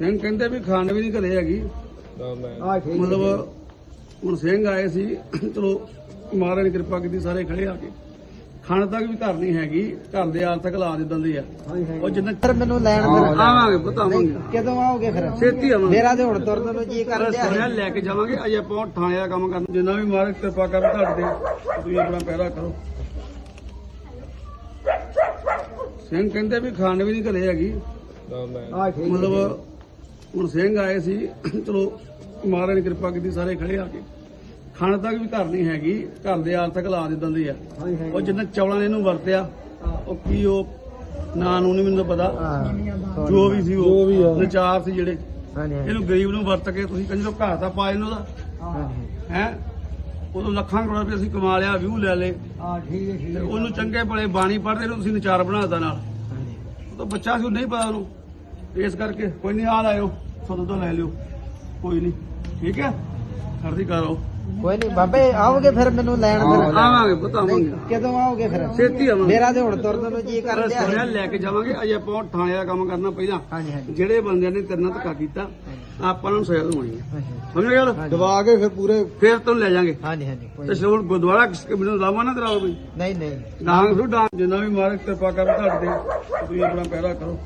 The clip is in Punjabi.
ਸਿੰਘ ਕਹਿੰਦੇ ਵੀ ਖੰਡ ਵੀ ਨਹੀਂ ਘਰੇ ਹੈਗੀ। ਆ ਠੀਕ ਮਤਲਬ ਹੁਣ ਸਿੰਘ ਆਏ ਸੀ ਚਲੋ ਮਹਾਰਾਜ ਨੇ ਕਿਰਪਾ ਕੀਤੀ ਸਾਰੇ ਖੜੇ ਆ ਕੇ। ਖੰਡ ਤੱਕ ਵੀ ਘਰ ਨਹੀਂ ਹੈਗੀ ਘਰ ਦੇ ਆਰਥਿਕ ਹਾਲਾਤ ਇਦਾਂ ਦੇ ਆ। ਉਹ ਜਿੰਨਾ ਫਿਰ ਮੈਨੂੰ ਲੈਣ ਫਿਰ ਆਵਾਂਗੇ ਬਤਾਵਾਂਗੇ ਕਦੋਂ ਆਓਗੇ ਫਿਰ? ਛੇਤੀ ਆਵਾਂਗੇ। ਮੇਰਾ ਤੇ ਹੁਣ ਤੁਰਨ ਨੂੰ ਜੀ ਕਰ ਸਾਰਿਆਂ ਲਿਆ ਲੈ ਕੇ ਜਾਵਾਂਗੇ। ਅਜੇ ਆਪਾਂ ਥਾਣੇ ਦਾ ਕੰਮ ਕਰਨ ਜਿੰਨਾ ਵੀ ਮਹਾਰਾਜ ਕਿਰਪਾ ਕਰਨ ਤੁਹਾਡੇ ਤੇ ਤੁਸੀਂ ਆਪਣਾ ਪਹਿਰਾ ਕਰੋ। ਸਿੰਘ ਕਹਿੰਦੇ ਵੀ ਖੰਡ ਵੀ ਨਹੀਂ ਘਰੇ ਹੈਗੀ। ਆ ਠੀਕ ਮਤਲਬ ਹੁਣ ਸਿੰਘ ਆਏ ਸੀ ਚਲੋ ਮਹਾਰਾਜ ਨੇ ਕਿਰਪਾ ਕੀਤੀ ਸਾਰੇ ਖੜੇ ਆ ਕੇ। ਖਾਣ ਤੱਕ ਵੀ ਘਰ ਨਹੀਂ ਹੈਗੀ ਘਰ ਦੇ ਆਰਥਿਕ ਹਾਲਾਤ ਇਦਾਂ ਦੇ ਆ। ਉਹ ਜਿੰਨਾ ਚੌਲਾਂ ਨੇ ਇਹਨੂੰ ਵਰਤਿਆ ਉਹ ਕੀ ਉਹ ਨਾਂ ਨੂੰ ਨਹੀਂ ਮੈਨੂੰ ਪਤਾ। ਜੋ ਵੀ ਸੀ ਉਹ ਨਚਾਰ ਸੀ ਜਿਹੜੇ। ਇਹਨੂੰ ਗਰੀਬ ਨੂੰ ਵਰਤ ਕੇ ਤੁਸੀਂ ਕਹਿੰਦੇ ਘਰ ਤਾਂ ਪਾ ਇਹਨੂੰ ਦਾ ਹੈ ਉਦੋਂ ਲੱਖਾਂ ਕਰੋੜ ਰੁਪਏ ਅਸੀਂ ਕਮਾ ਲਿਆ ਵਿਊ ਲੈ ਲੇ ਆ ਠੀਕ ਹੈ ਠੀਕ ਤੇ ਉਹਨੂੰ ਚੰਗੇ ਭਲੇ ਬਾਣੀ ਪੜ੍ਹਦੇ ਨੂੰ ਤੁਸੀਂ ਨਚਾਰ ਬਣਾਤਾ ਨਾਲ। ਉਹ ਤਾਂ ਬੱਚਾ ਸੀ ਉਹ ਨਹੀਂ ਪਤਾ ਉਹਨੂੰ। ਇਸ ਕਰਕੇ ਕੋਈ ਨਹੀਂ ਆ ਲਾਇਓ ਤੁਹਾਨੂੰ ਤੋਂ ਲੈ ਲਿਓ ਕੋਈ ਨਹੀਂ ਠੀਕ ਹੈ? ਖੜਦੀ ਕਰੋ ਕੋਈ ਨਹੀਂ ਬਾਬੇ ਆਓਗੇ ਫਿਰ ਮੈਨੂੰ ਲੈਣ ਫਿਰ? ਆਵਾਂਗੇ ਬਤਾਵਾਂਗੇ ਕਦੋਂ ਆਓਗੇ ਫਿਰ? ਛੇਤੀ ਆਵਾਂਗੇ। ਮੇਰਾ ਤੇ ਹੁਣ ਤੁਰਨ ਨੂੰ ਜੀ ਕਰ ਸਾਰਿਆਂ ਲਿਆ ਲੈ ਕੇ ਜਾਵਾਂਗੇ ਅਜੇ ਆਪਾਂ ਥਾਣੇ ਦਾ ਕੰਮ ਕਰਨਾ ਪਹਿਲਾਂ। ਜਿਹੜੇ ਬੰਦਿਆਂ ਨੇ ਤੇਰੇ ਨਾਲ ਧੱਕਾ ਕੀਤਾ ਆਪਾਂ ਨੂੰ ਸਜ਼ਾ ਦਵਾਉਣੀ ਹੈ। ਸਮਝ ਗੱਲ? ਦਬਾ ਕੇ ਫਿਰ ਪੂਰੇ ਫਿਰ ਤੈਨੂੰ ਲੈ ਜਾਾਂਗੇ। ਹਾਂਜੀ ਹਾਂਜੀ ਤੇ ਸ਼ਰੋਲ ਗੁਰਦੁਆਰਾ ਕਿਸੇ ਮੈਨੂੰ ਲਾਵਾ ਨਾ ਕਰਾਓ ਬਈ ਨਹੀਂ ਨਹੀਂ। ਡਾਂਗ ਸੁ ਡਾਂਗ ਜਿੰਨਾ ਵੀ ਮਾਰਕ ਕਿਰਪਾ ਕਰਨ ਤੁਹਾਡੇ ਤੇ। ਤੁਸੀਂ ਆਪਣਾ ਪਹਿਰਾ ਕਰੋ।